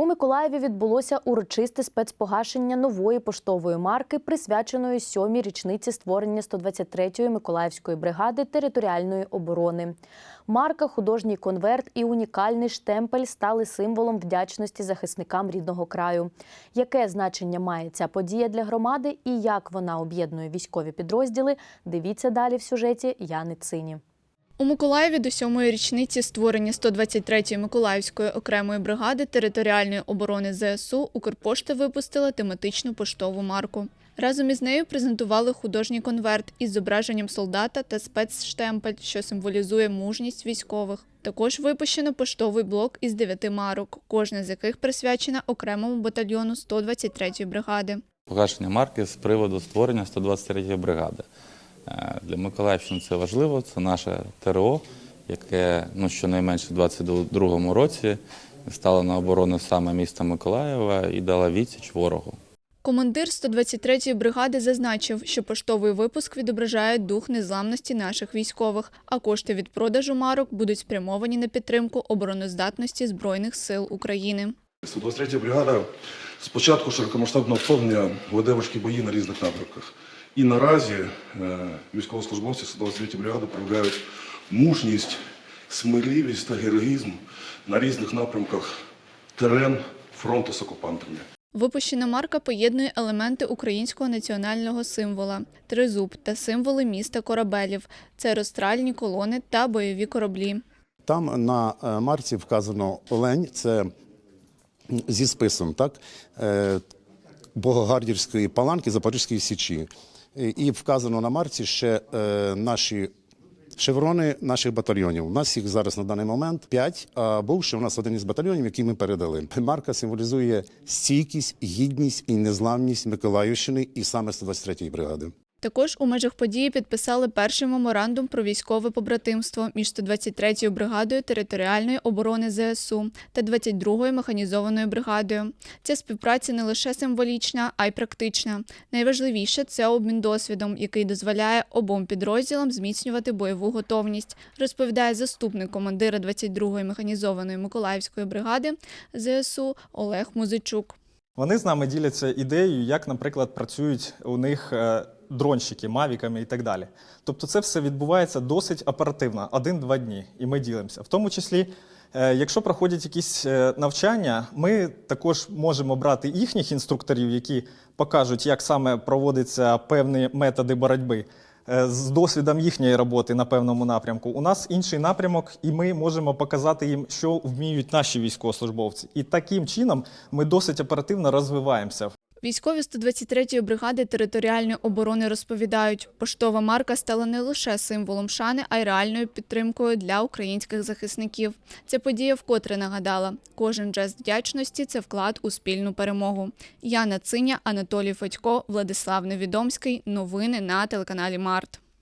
У Миколаєві відбулося урочисте спецпогашення нової поштової марки, присвяченої сьомій річниці створення 123-ї Миколаївської бригади територіальної оборони. Марка, художній конверт і унікальний штемпель стали символом вдячності захисникам рідного краю. Яке значення має ця подія для громади і як вона об'єднує військові підрозділи? Дивіться далі в сюжеті Яни Цині. У Миколаєві до сьомої річниці створення 123-ї Миколаївської окремої бригади територіальної оборони ЗСУ Укрпошта випустила тематичну поштову марку. Разом із нею презентували художній конверт із зображенням солдата та спецштемпель, що символізує мужність військових. Також випущено поштовий блок із дев'яти марок, кожна з яких присвячена окремому батальйону 123-ї бригади. погашення марки з приводу створення 123-ї бригади. Е, Для Миколаївщини це важливо, це наше ТРО, яке ну, щонайменше у 2022 році стало на оборону саме міста Миколаєва і дала відсіч ворогу. Командир 123-ї бригади зазначив, що поштовий випуск відображає дух незламності наших військових, а кошти від продажу марок будуть спрямовані на підтримку обороноздатності Збройних сил України. 123 бригада з початку широкомасштабного вторгнення веде важкі бої на різних напрямках. І наразі е, військовослужбовці 123 бригади проявляють мужність, сміливість та героїзм на різних напрямках терен фронту з окупантами. Випущена марка поєднує елементи українського національного символа тризуб та символи міста корабелів. Це розстральні колони та бойові кораблі. Там на е, марці вказано олень, це зі списом, так? е, Богогардівської паланки Запорізької Січі. І- вказано на марці ще е, наші шеврони наших батальйонів. У нас їх зараз на даний момент п'ять, а був ще у нас один із батальйонів, який ми передали. Марка символізує стійкість, гідність і незламність Миколаївщини і саме 123-ї бригади. Також у межах події підписали перший меморандум про військове побратимство між 123-ю бригадою територіальної оборони ЗСУ та 22-ю механізованою бригадою. Ця співпраця не лише символічна, а й практична. Найважливіше це обмін досвідом, який дозволяє обом підрозділам зміцнювати бойову готовність, розповідає заступник командира 22-ї механізованої Миколаївської бригади ЗСУ Олег Музичук. Вони з нами діляться ідеєю, як, наприклад, працюють у них е, дронщики, мавіками і так далі. Тобто це все відбувається досить оперативно, один-два дні, і ми ділимося. В тому числі, е, якщо проходять якісь е, навчання, ми також можемо брати їхніх інструкторів, які покажуть, як саме проводяться певні методи боротьби. е, З досвідом їхньої роботи на певному напрямку. У нас інший напрямок, і ми можемо показати їм, що вміють наші військовослужбовці. І таким чином ми досить оперативно розвиваємося. Військові 123-ї бригади територіальної оборони розповідають, поштова марка стала не лише символом шани, а й реальною підтримкою для українських захисників. Ця подія вкотре нагадала, кожен жест вдячності це вклад у спільну перемогу. Яна Циня, Анатолій Федько, Владислав Невідомський. Новини на телеканалі Март.